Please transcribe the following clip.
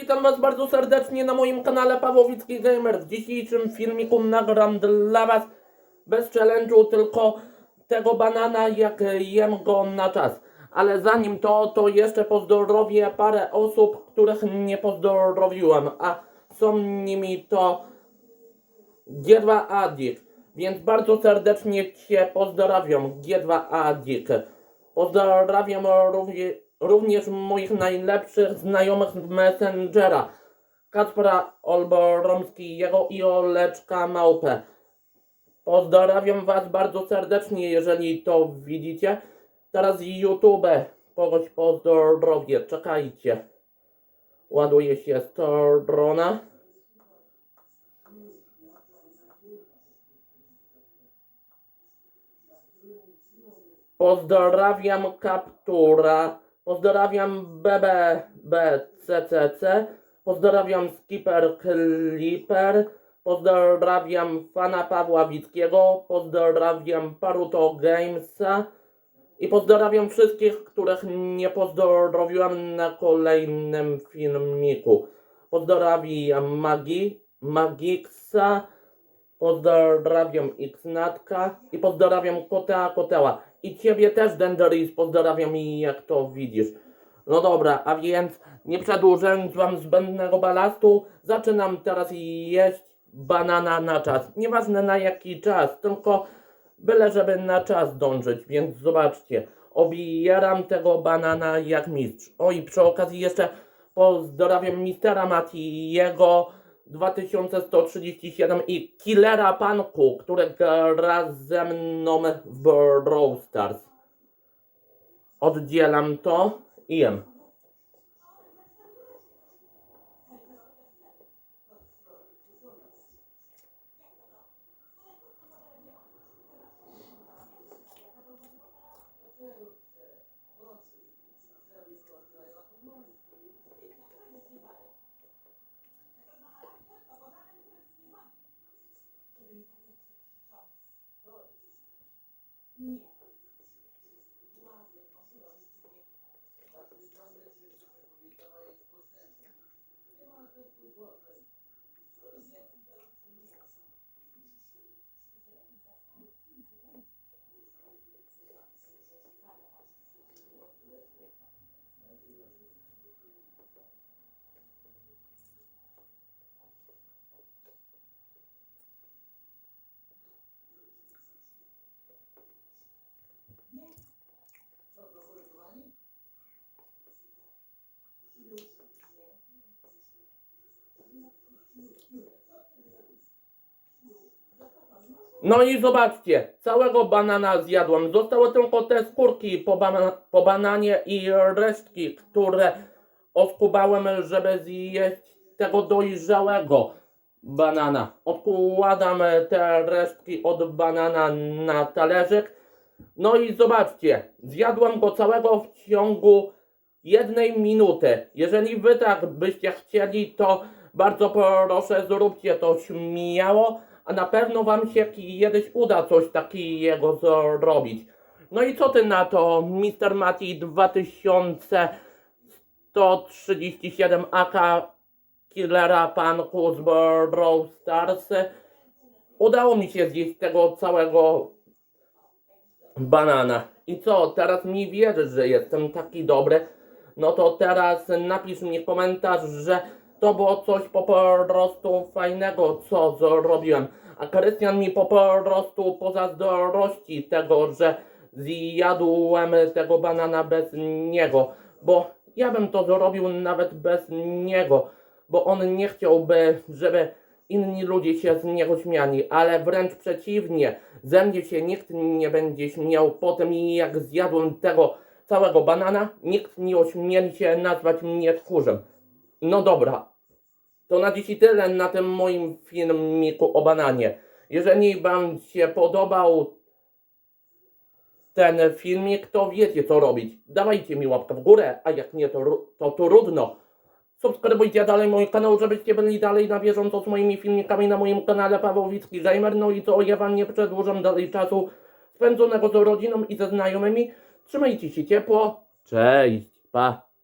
Witam Was bardzo serdecznie na moim kanale Pawłowicki Gamer. W dzisiejszym filmiku nagram dla Was bez challenge'u tylko tego banana jak jem go na czas. Ale zanim to, to jeszcze pozdrowię parę osób, których nie pozdrowiłem, a są nimi to G2 Adik. Więc bardzo serdecznie Cię pozdrawiam, G2 Adik. Pozdrawiam również, również moich najlepszych znajomych z Messengera. Kacpra Olboromskiego i Oleczka Małpę. Pozdrawiam Was bardzo serdecznie, jeżeli to widzicie. Teraz YouTube kogoś pozdrowię. Czekajcie. Ładuje się strona. Pozdrawiam Kaptura. Pozdrawiam BBBCCC. Pozdrawiam Skipper Clipper. Pozdrawiam Fana Pawła Wickiego. Pozdrawiam Paruto Gamesa. I pozdrawiam wszystkich, których nie pozdrowiłam na kolejnym filmiku. Pozdrawiam Magi, Magixa. Pozdrawiam Xnatka i pozdrawiam Kotea Koteła. I ciebie też, Denderis, pozdrawiam i jak to widzisz. No dobra, a więc nie przedłużając wam zbędnego balastu, zaczynam teraz jeść banana na czas. Nieważne na jaki czas, tylko byle żeby na czas dążyć, więc zobaczcie. Obieram tego banana jak mistrz. O i przy okazji jeszcze pozdrawiam mistera Matiego 2137 i Killera Panku, który gra ze mną w Brawl Stars. Oddzielam to i jem. Nie. Jest. Nie to Thank you. No i zobaczcie, całego banana zjadłem. Zostały tylko te skórki po, bana po bananie i resztki, które oskubałem, żeby zjeść tego dojrzałego banana. Odkładam te resztki od banana na talerzyk. No i zobaczcie, zjadłem go całego w ciągu jednej minuty. Jeżeli wy tak byście chcieli, to bardzo proszę zróbcie to śmiało, a na pewno wam się kiedyś uda coś takiego zrobić. No i co ty na to, Mr. Mati 2137 AK Killera Panku z Brawl Stars? Udało mi się zjeść tego całego banana. I co, teraz mi wierzysz, że jestem taki dobry? No to teraz napisz mi komentarz, że to było coś po prostu fajnego, co zrobiłem. A Krystian mi po prostu pozazdrości tego, że zjadłem tego banana bez niego. Bo ja bym to zrobił nawet bez niego. Bo on nie chciałby, żeby inni ludzie się z niego śmiali, ale wręcz przeciwnie, ze mnie się nikt nie będzie śmiał po tym, jak zjadłem tego całego banana, nikt nie ośmieli się nazwać mnie tchórzem. No dobra, to na dzisiaj tyle na tym moim filmiku o bananie. Jeżeli Wam się podobał ten filmik, to wiecie co robić. Dawajcie mi łapkę w górę, a jak nie, to, to trudno. Subskrybujcie dalej mój kanał, żebyście byli dalej na bieżąco z moimi filmikami na moim kanale Pawłowicki Gamer. No i co, ja Wam nie przedłużam dalej czasu spędzonego z rodziną i ze znajomymi. Trzymajcie się ciepło. Cześć, pa.